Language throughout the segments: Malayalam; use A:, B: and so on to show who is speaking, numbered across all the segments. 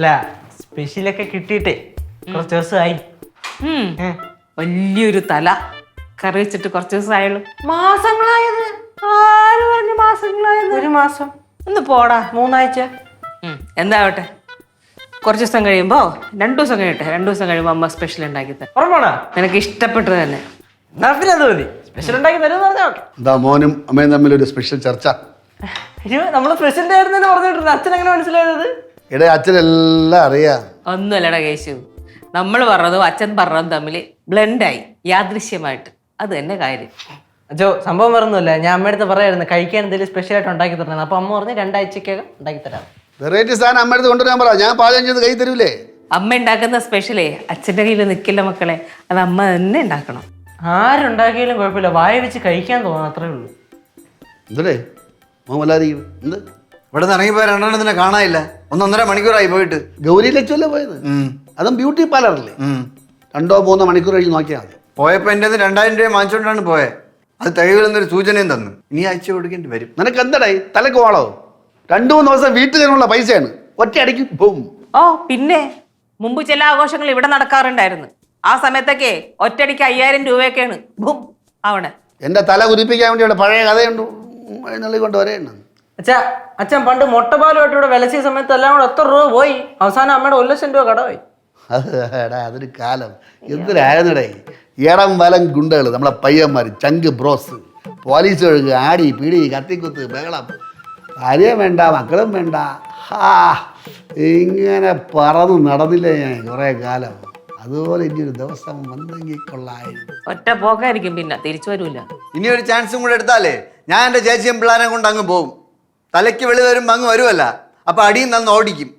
A: അല്ല സ്പെഷ്യലൊക്കെ കിട്ടിയിട്ടേ കുറച്ച് ദിവസമായി.
B: ഉം.
A: ഏ.
B: വലിയൊരു തല. കറി വെച്ചിട്ട് കുറച്ച് ദിവസമായുള്ളൂ.
A: മാസങ്ങളായത്.
B: ആര് പറഞ്ഞു മാസങ്ങളായത്?
A: ഒരു മാസം.
B: ഒന്ന് പോടാ
A: മൂന്നാഴ്ച.
B: ഉം, എന്താവട്ടെ? കുറച്ച് ദിവസം കഴിയുമ്പോ രണ്ടു ദിവസം കഴിയട്ടെ. രണ്ടു ദിവസം കഴിയുമ്പോ അമ്മ സ്പെഷ്യൽ ഉണ്ടാക്കി തരാം. നിനക്ക് ഇഷ്ടപ്പെട്ടത് തന്നെ.
A: എന്നാ പിന്നെ അത് മതി. സ്പെഷ്യൽ ഉണ്ടാക്കി തരുമെന്ന് പറഞ്ഞാൽ ഓക്കെ.
C: എന്താ മോനും അമ്മയും തമ്മിൽ ഒരു സ്പെഷ്യൽ ചർച്ച?
A: അയ്യോ ആയിരുന്നു പറഞ്ഞിട്ടുണ്ട്. അച്ഛൻ എങ്ങനെ മനസ്സിലായത്?
C: അച്ഛനെല്ലാം അറിയാ.
B: ഒന്നുമല്ലടാ കേശു. നമ്മൾ പറഞ്ഞതും അച്ഛൻ പറഞ്ഞതും തമ്മിൽ ബ്ലെൻഡായി യാദൃശ്യമായിട്ട്. അത് തന്നെ കാര്യം.
A: അച്ഛോ സംഭവം പറഞ്ഞില്ല ഞാൻ അമ്മയടുത്ത് പറയായിരുന്നു കഴിക്കാൻ എന്തെങ്കിലും സ്പെഷ്യൽ ആയിട്ട് ഉണ്ടാക്കി തരണം. അപ്പൊ അമ്മ പറഞ്ഞ് രണ്ടാഴ്ചക്കകം ഉണ്ടാക്കി തരാം.
C: വെറൈറ്റി സാധനം അമ്മയടുത്ത് കൊണ്ടുവരാൻ പറ. ഞാൻ പാചകം ചെയ്ത് കൈ തരൂലേ?
B: അമ്മ ഉണ്ടാക്കുന്ന സ്പെഷ്യലേ അച്ഛന്റെ കയ്യിൽ നിൽക്കില്ല മക്കളെ. അത് അമ്മ തന്നെ ഉണ്ടാക്കണം.
A: ആരുണ്ടാക്കിയാലും കുഴപ്പമില്ല. വായ വെച്ച് കഴിക്കാൻ തോന്നുന്നു അത്രേ ഉള്ളൂ.
C: എന്തല്ലേ മോൻ വല്ലാതിരിക്കും എന്ത്?
D: ഇവിടെ നിന്ന് ഇറങ്ങിപ്പോയ രണ്ടെണ്ണത്തിനെ കാണാനില്ല. ഒന്നൊന്നര മണിക്കൂറായി പോയിട്ട്.
C: ഗൗരി ലക്ഷ്മല്ലേ പോയത്. അതും ബ്യൂട്ടി പാർലറല്ലേ
D: ഉം.
C: രണ്ടോ മൂന്നോ മണിക്കൂർ കഴിഞ്ഞ് നോക്കിയാൽ മതി.
D: പോയപ്പോ എന്റെ രണ്ടായിരം രൂപ വാങ്ങിച്ചോണ്ടാണ് പോയത് അത് തികയില്ലെന്നൊരു സൂചനയും തന്നു. ഇനി അയച്ചു കൊടുക്കേണ്ടി വരും.
C: നിനക്ക് എന്തടായി തലക്ക് വാളോ? രണ്ടു മൂന്ന് ദിവസം വീട്ടിൽ തരാനുള്ള പൈസയാണ്. ഒറ്റ അടിക്ക് പോവും.
B: ഓ പിന്നെ? മുമ്പ് ചില ആഘോഷങ്ങൾ ഇവിടെ നടക്കാറുണ്ടായിരുന്നു. ആ സമയത്തൊക്കെ ഒറ്റയടിക്ക് അയ്യായിരം രൂപയൊക്കെയാണ്. ബും ആവണേ
C: എന്റെ തല കുരിപ്പിക്കാൻ വേണ്ടി ഇവിടെ പഴയ കഥയുണ്ട്. എഴുന്നള്ളി കൊണ്ട് വരെയുണ്ട്
A: അച്ഛാ അച്ഛൻ പണ്ട് മുട്ടപ്പാലുമായിട്ട് ഇവിടെ വിലച്ചിയ സമയത്ത് എല്ലാം കൂടെ എത്ര രൂപ പോയി? അവസാനം അമ്മയുടെ ഒരു ലക്ഷം രൂപ കടമായി.
C: അത് എടാ അതൊരു കാലം. എന്തിനായിരുന്നടേ ഇടം വലം ഗുണ്ടകൾ നമ്മളെ പയ്യന്മാർ ചങ്ക് ബ്രോസ് പോലീസ് ഒഴുകുക ആടി പിടി കത്തിക്കുത്ത് ബഹളം. ഭാര്യയും വേണ്ട മക്കളും വേണ്ട. ഹാ ഇങ്ങനെ പറന്ന് നടന്നില്ലേ ഞാൻ കുറേ കാലം. അതുപോലെ ഇനി ഒരു ദിവസം വന്നെങ്കിൽ കൊള്ളായിരുന്നു.
B: ഒറ്റ പോക്കായിരിക്കും പിന്നെ തിരിച്ചു വരൂല.
D: ഇനി ഒരു ചാൻസും കൂടെ എടുത്താലേ ഞാൻ എന്റെ ചേച്ചിയും പിള്ളേരെ കൊണ്ട് അങ്ങ് പോകും തലയ്ക്ക് വെളി വരുമ്പോ അങ്ങ് വരുമല്ല അപ്പൊ അടിയും തന്ന് ഓടിക്കും.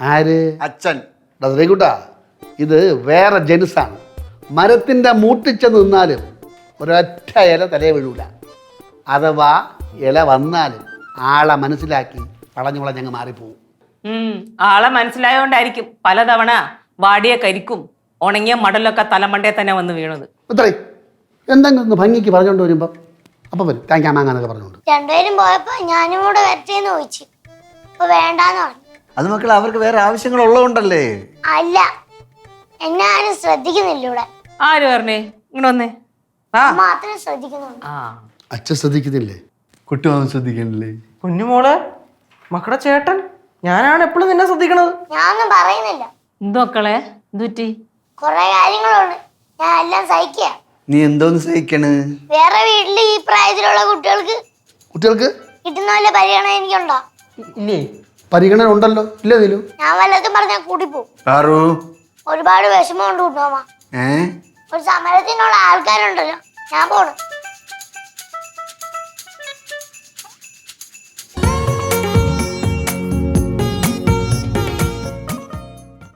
C: ആര്?
D: അച്ഛൻ.
C: കൂട്ടാ ഇത് വേറെ ജനുസാണ്. മരത്തിന്റെ മൂട്ടിച്ച് നിന്നാലും ഒരൊറ്റ ഇല തലയെ വീഴൂല. അഥവാ ഇല വന്നാലും ആളെ മനസ്സിലാക്കി വളഞ്ഞു വളഞ്ഞങ്ങ് മാറിപ്പോവും.
B: ഉം ആളെ മനസ്സിലായോണ്ടായിരിക്കും പലതവണ വാടിയ കരിക്കും ഉണങ്ങിയ മടലൊക്കെ തലമണ്ടേ തന്നെ വന്ന് വീണത്.
C: അത്രേ. എന്തെങ്കിലും ഒന്ന് ഭംഗിക്ക് പറഞ്ഞുകൊണ്ട് വരുമ്പോൾ അപ്പം വരും. താങ്ക് മാങ്ങാന്നൊക്കെ പറഞ്ഞുകൊണ്ട്.
E: രണ്ടുപേരും പോയപ്പോ ഞാനും കൂടെ വരട്ടേന്ന് ചോദിച്ചു. അപ്പൊ വേണ്ടാന്ന് പറഞ്ഞു.
D: അത് മക്കൾ അവർക്ക് വേറെ ആവശ്യങ്ങൾ ഉള്ളതുകൊണ്ടല്ലേ
E: അല്ല എന്നെ ആരും ശ്രദ്ധിക്കുന്നില്ല ഇവിടെ.
B: ആര് പറഞ്ഞേ? ഇങ്ങനെ വന്നേ. ആ.
E: മാത്രം ശ്രദ്ധിക്കുന്നുള്ളൂ
B: ആ.
C: അച്ഛൻ ശ്രദ്ധിക്കുന്നില്ലേ?
D: കുട്ടി വന്ന് ശ്രദ്ധിക്കണില്ലേ
A: കുഞ്ഞുമോളെ മക്കളുടെ ചേട്ടൻ. ഞാനാണ് എപ്പോഴും നിന്നെ ശ്രദ്ധിക്കണത്.
E: ഞാനൊന്നും പറയുന്നില്ല.
B: എന്ത് മക്കളെ? എന്തുറ്റി
E: കുറെ കാര്യങ്ങളുണ്ട്. ഞാൻ എല്ലാം സഹിക്കുക
D: നീ എന്തോന്ന് സഹിക്കണ്
E: വേറെ വീട്ടിൽ ഈ പ്രായത്തിലുള്ള കുട്ടികൾക്ക്
C: കുട്ടികൾക്ക്?
E: കിട്ടുന്ന വല്ല പരിഗണന എനിക്കുണ്ടോ?
A: ഇല്ലേ?
C: പരിഗണന ഉണ്ടല്ലോ. ഇല്ലേ ഇതിലും
E: ഞാൻ വല്ലതും പറഞ്ഞാൽ കൂടി പോകും
D: ഒരുപാട്
E: ഒരുപാട് വിഷമമുണ്ട് കൂട്ടുമാമ.
D: ഏ?
E: ഒരു സമരത്തിനുള്ള ആൾക്കാരുണ്ടല്ലോ. ഞാൻ പോണു.